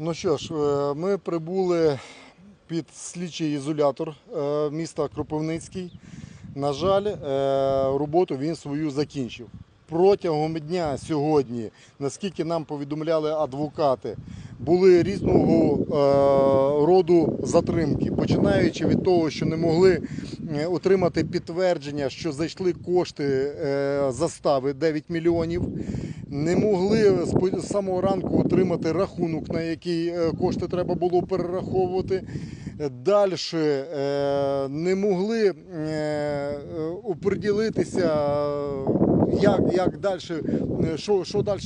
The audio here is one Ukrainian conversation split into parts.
Ну що ж, е, ми прибули під слідчий ізолятор е, міста Кропивницький. На жаль, е, роботу він свою закінчив. Протягом дня сьогодні, наскільки нам повідомляли адвокати, були різного роду затримки, починаючи від того, що не могли отримати підтвердження, що зайшли кошти застави 9 мільйонів. Не могли з самого ранку отримати рахунок, на який е, кошти треба було перераховувати. Далі не могли е, е, оприділитися, як, як далі, що, що далі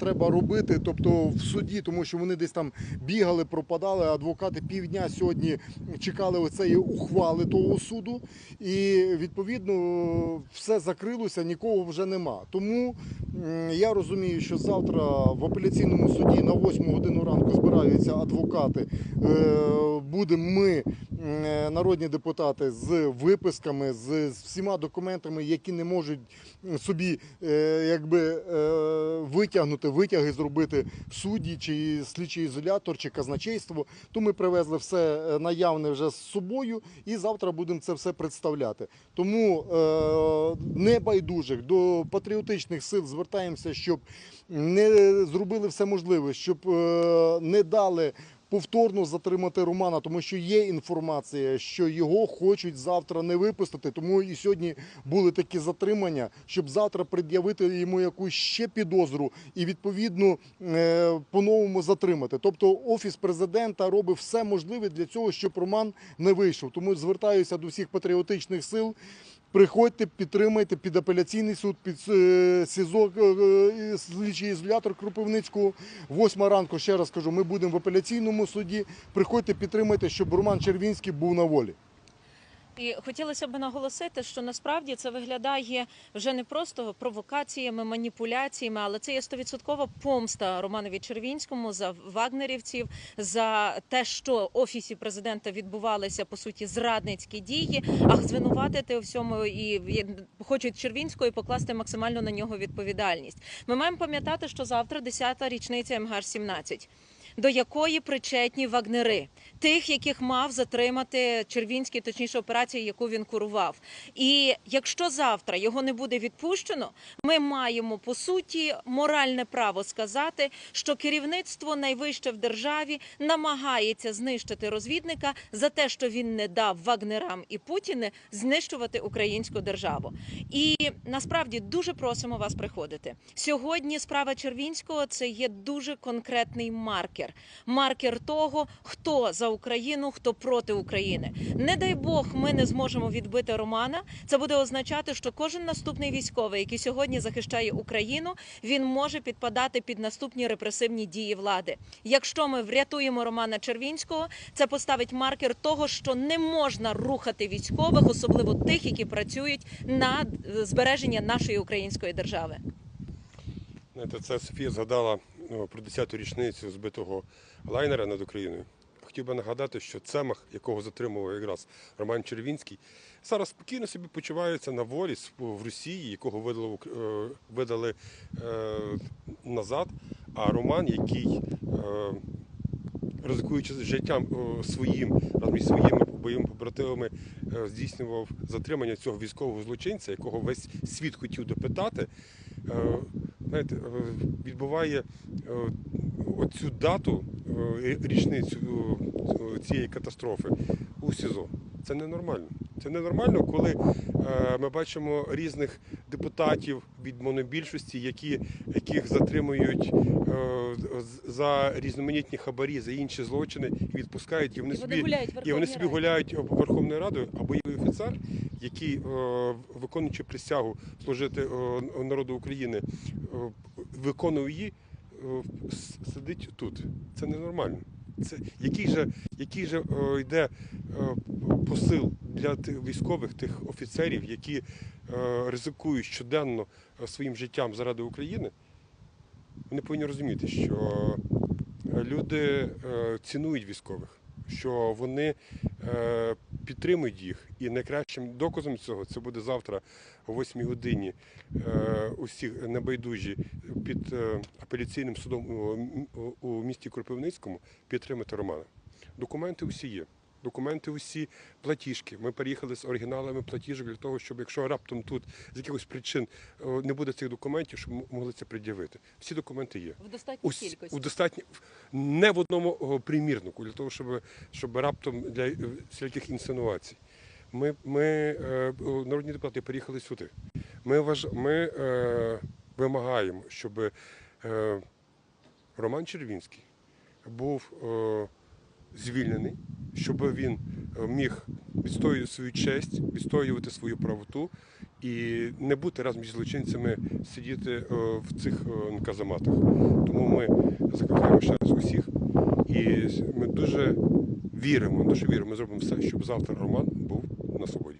треба робити, тобто в суді, тому що вони десь там бігали, пропадали. Адвокати півдня сьогодні чекали оцеї ухвали того суду, і відповідно все закрилося, нікого вже нема. Тому я розумію, що завтра в апеляційному суді на 8 годину ранку збираються адвокати. Е, Будемо ми, народні депутати, з виписками, з, всіма документами, які не можуть собі е, якби е, витягнути, витяги зробити судді, чи слідчий ізолятор, чи казначейство. То ми привезли все е, наявне вже з собою, і завтра будемо це все представляти. Тому е, небайдужих до патріотичних сил звертаємося, щоб не зробили все можливе, щоб е, не дали. Повторно затримати Романа, тому що є інформація, що його хочуть завтра не випустити. Тому і сьогодні були такі затримання, щоб завтра пред'явити йому якусь ще підозру і відповідно е, по-новому затримати. Тобто офіс президента робить все можливе для цього, щоб Роман не вийшов. Тому звертаюся до всіх патріотичних сил. Приходьте, підтримайте під апеляційний суд, під е, СІЗО, е, е, слідчий ізолятор Кропивницького. Восьма ранку, ще раз кажу, ми будемо в апеляційному суді. Приходьте, підтримайте, щоб Роман Червінський був на волі. І хотілося б наголосити, що насправді це виглядає вже не просто провокаціями, маніпуляціями, але це є стовідсоткова помста Романові Червінському за вагнерівців, за те, що в офісі президента відбувалися по суті зрадницькі дії. А звинуватити у всьому і хочуть Червінського і покласти максимально на нього відповідальність. Ми маємо пам'ятати, що завтра 10-та річниця МГР 17 до якої причетні вагнери, тих, яких мав затримати Червінський, точніше операція, яку він курував. І якщо завтра його не буде відпущено, ми маємо по суті моральне право сказати, що керівництво найвище в державі намагається знищити розвідника за те, що він не дав вагнерам і Путіни знищувати українську державу. І насправді дуже просимо вас приходити сьогодні. Справа Червінського це є дуже конкретний маркер. Маркер того, хто за Україну, хто проти України. Не дай Бог, ми не зможемо відбити Романа. Це буде означати, що кожен наступний військовий, який сьогодні захищає Україну, він може підпадати під наступні репресивні дії влади. Якщо ми врятуємо Романа Червінського, це поставить маркер того, що не можна рухати військових, особливо тих, які працюють на е, збереження нашої української держави. Це Софія згадала про 10-ту річницю збитого лайнера над Україною. Хотів би нагадати, що цемах, якого затримував якраз Роман Червінський, зараз спокійно собі почувається на волі в Росії, якого видали, е, видали е, назад. А Роман, який, е, ризикуючи життям е, своїм разом із своїми бойовими побратимами, е, здійснював затримання цього військового злочинця, якого весь світ хотів допитати. Е, знаєте, е, відбуває е, оцю дату, річницю цієї катастрофи у СІЗО. Це ненормально. Це ненормально, коли е, ми бачимо різних депутатів від монобільшості, які, яких затримують е, за різноманітні хабарі, за інші злочини і відпускають, і вони І вони собі гуляють і вони собі гуляють Верховною Радою, а бойовий офіцер, який, е, виконуючи присягу служити народу України, виконує її, сидить тут. Це ненормально. Це який же, який же о, йде о, посил для тих військових, тих офіцерів, які о, ризикують щоденно е, своїм життям заради України? Вони повинні розуміти, що люди о, цінують військових, що вони е, підтримують їх. І найкращим доказом цього це буде завтра о 8 годині. Е, усі небайдужі під е, апеляційним судом у, у місті Кропивницькому підтримати Романа. Документи усі є. Документи усі платіжки. Ми переїхали з оригіналами платіжок для того, щоб якщо раптом тут з якихось причин е, не буде цих документів, щоб могли це пред'явити. Всі документи є. В достатній Ус- кількості. у достатньо не в одному примірнику для того, щоб, щоб раптом для е, всіляких інсинуацій. Ми, ми е, народні депутати переїхали сюди. Ми, важ, ми е, вимагаємо, щоб е, Роман Червінський був е, звільнений, щоб він е, міг відстоювати свою честь, відстоювати свою правоту і не бути разом зі злочинцями сидіти е, в цих казаматах. казематах. Тому ми закликаємо ще раз усіх, і ми дуже віримо, дуже віримо, ми зробимо все, щоб завтра Роман був на свободі.